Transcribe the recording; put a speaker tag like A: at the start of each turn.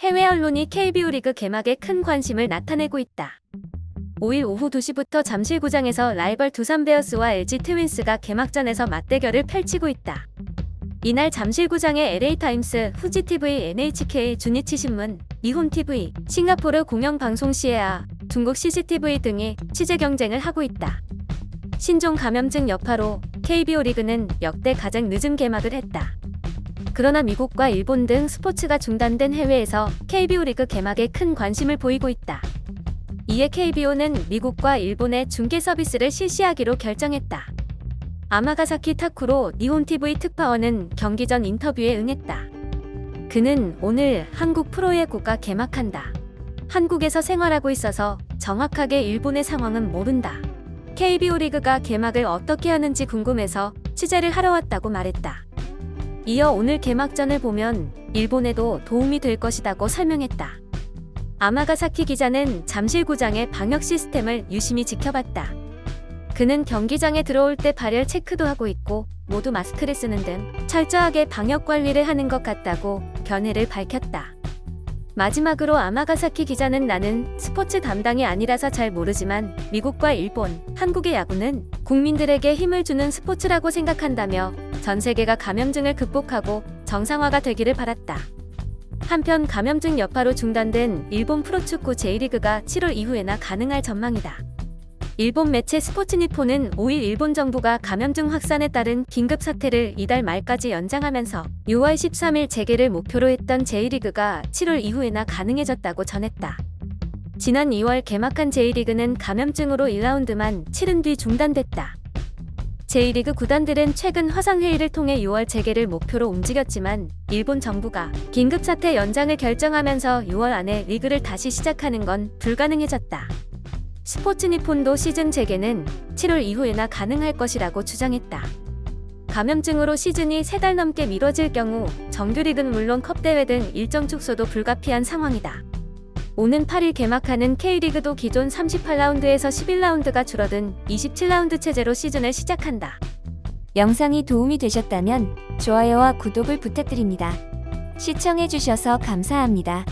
A: 해외 언론이 KBO 리그 개막에 큰 관심을 나타내고 있다. 5일 오후 2시부터 잠실구장에서 라이벌 두산 베어스와 LG 트윈스가 개막전에서 맞대결을 펼치고 있다. 이날 잠실구장의 LA타임스, 후지TV, NHK, 주니치 신문, 니혼TV, 싱가포르 공영방송 시에아, 중국 CCTV 등이 취재 경쟁을 하고 있다. 신종 감염증 여파로 KBO 리그는 역대 가장 늦은 개막을 했다. 그러나 미국과 일본 등 스포츠가 중단된 해외에서 KBO 리그 개막에 큰 관심을 보이고 있다. 이에 KBO는 미국과 일본의 중계 서비스를 실시하기로 결정했다. 아마가사키 타쿠로 니혼TV 특파원은 경기 전 인터뷰에 응했다. 그는 오늘 한국 프로야구가 개막한다. 한국에서 생활하고 있어서 정확하게 일본의 상황은 모른다. KBO 리그가 개막을 어떻게 하는지 궁금해서 취재를 하러 왔다고 말했다. 이어 오늘 개막전을 보면 일본에도 도움이 될 것이라고 설명했다. 아마가사키 기자는 잠실구장의 방역 시스템을 유심히 지켜봤다. 그는 경기장에 들어올 때 발열 체크도 하고 있고 모두 마스크를 쓰는 등 철저하게 방역 관리를 하는 것 같다고 견해를 밝혔다. 마지막으로 아마가사키 기자는 나는 스포츠 담당이 아니라서 잘 모르지만 미국과 일본, 한국의 야구는 국민들에게 힘을 주는 스포츠라고 생각한다며 전 세계가 감염증을 극복하고 정상화가 되기를 바랐다. 한편 감염증 여파로 중단된 일본 프로축구 J리그가 7월 이후에나 가능할 전망이다. 일본 매체 스포츠니포는 5일 일본 정부가 감염증 확산에 따른 긴급 사태를 이달 말까지 연장하면서 6월 13일 재개를 목표로 했던 J리그가 7월 이후에나 가능해졌다고 전했다. 지난 2월 개막한 J리그는 감염증으로 1라운드만 치른 뒤 중단됐다. J리그 구단들은 최근 화상회의를 통해 6월 재개를 목표로 움직였지만 일본 정부가 긴급사태 연장을 결정하면서 6월 안에 리그를 다시 시작하는 건 불가능해졌다. 스포츠니폰도 시즌 재개는 7월 이후에나 가능할 것이라고 주장했다. 감염증으로 시즌이 3달 넘게 미뤄질 경우 정규리그는 물론 컵대회 등 일정 축소도 불가피한 상황이다. 오는 8일 개막하는 K리그도 기존 38라운드에서 11라운드가 줄어든 27라운드 체제로 시즌을 시작한다.
B: 영상이 도움이 되셨다면 좋아요와 구독을 부탁드립니다. 시청해주셔서 감사합니다.